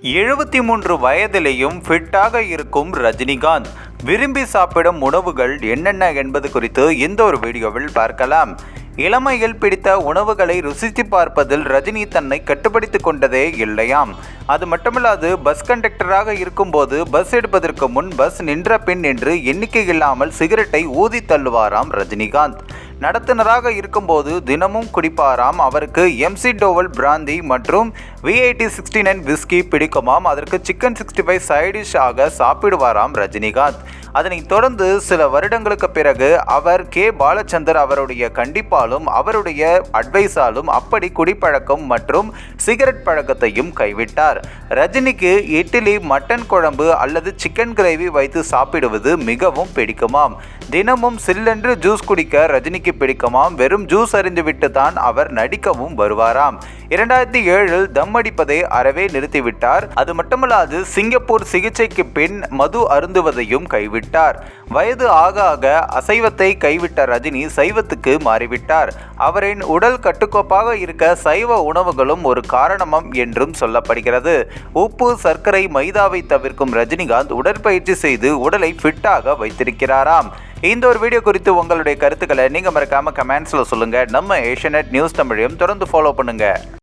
எழுபத்தி மூன்று வயதிலேயும் ஃபிட்டாக இருக்கும் ரஜினிகாந்த். விரும்பி சாப்பிடும் உணவுகள் என்னென்ன என்பது குறித்து இந்த ஒரு வீடியோவில் பார்க்கலாம். இளமையில் பிடித்த உணவுகளை ருசித்து பார்ப்பதில் ரஜினி தன்னை கட்டுப்படுத்திக் கொண்டதே இல்லையாம். அது மட்டுமல்லாது பஸ் கண்டக்டராக இருக்கும்போது பஸ் எடுப்பதற்கு முன் பஸ் நின்ற பின் என்று எண்ணிக்கை இல்லாமல் சிகரெட்டை ஊதி தள்ளுவாராம் ரஜினிகாந்த். நடத்துனராக இருக்கும்போது தினமும் குடிப்பாராம். அவருக்கு எம்சி டோவல் பிராந்தி மற்றும் விஐடி சிக்ஸ்டி நைன் விஸ்கி பிடிக்குமாம். அதற்கு சிக்கன் சிக்ஸ்டி ஃபைவ் சைடிஷ் ஆக சாப்பிடுவாராம் ரஜினிகாந்த். அதனைத் தொடர்ந்து சில வருடங்களுக்கு பிறகு அவர் கே. பாலச்சந்தர் அவருடைய கண்டிப்பாலும் அவருடைய அட்வைஸாலும் அப்படி குடிப்பழக்கம் மற்றும் சிகரெட் பழக்கத்தையும் கைவிட்டார். ரஜினிக்கு இட்லி மட்டன் குழம்பு அல்லது சிக்கன் கிரேவி வைத்து சாப்பிடுவது மிகவும் பிடிக்குமாம். தினமும் சில்லென்று ஜூஸ் குடிக்க ரஜினிக்கு பிடிக்குமாம். வெறும் ஜூஸ் அறிந்துவிட்டு தான் அவர் நடிக்கவும் வருவாராம். இரண்டாயிரத்தி ஏழில் தம் அடிப்பதை அறவே நிறுத்திவிட்டார். அது மட்டுமல்லாது சிங்கப்பூர் சிகிச்சைக்கு பின் மது அருந்துவதையும் கைவிட்டார். விட்டார். வயது ஆக ஆக அசைவத்தை கைவிட்ட ரஜினி சைவத்துக்கு மாறிவிட்டார். அவரின் உடல் கட்டுக்கோப்பாக இருக்க சைவ உணவுகளும் ஒரு காரணமம் என்றும் சொல்லப்படுகிறது. உப்பு சர்க்கரை மைதாவை தவிர்க்கும் ரஜினிகாந்த் உடற்பயிற்சி செய்து உடலை ஃபிட்டாக வைத்திருக்கிறாராம். இந்த ஒரு வீடியோ குறித்து உங்களுடைய கருத்துக்களை நீங்கள் மறக்காமல் கமெண்ட்ஸில் சொல்லுங்கள் நம்ம ஏஷியநெட் நியூஸ் தமிழையும் தொடர்ந்து ஃபாலோ பண்ணுங்கள்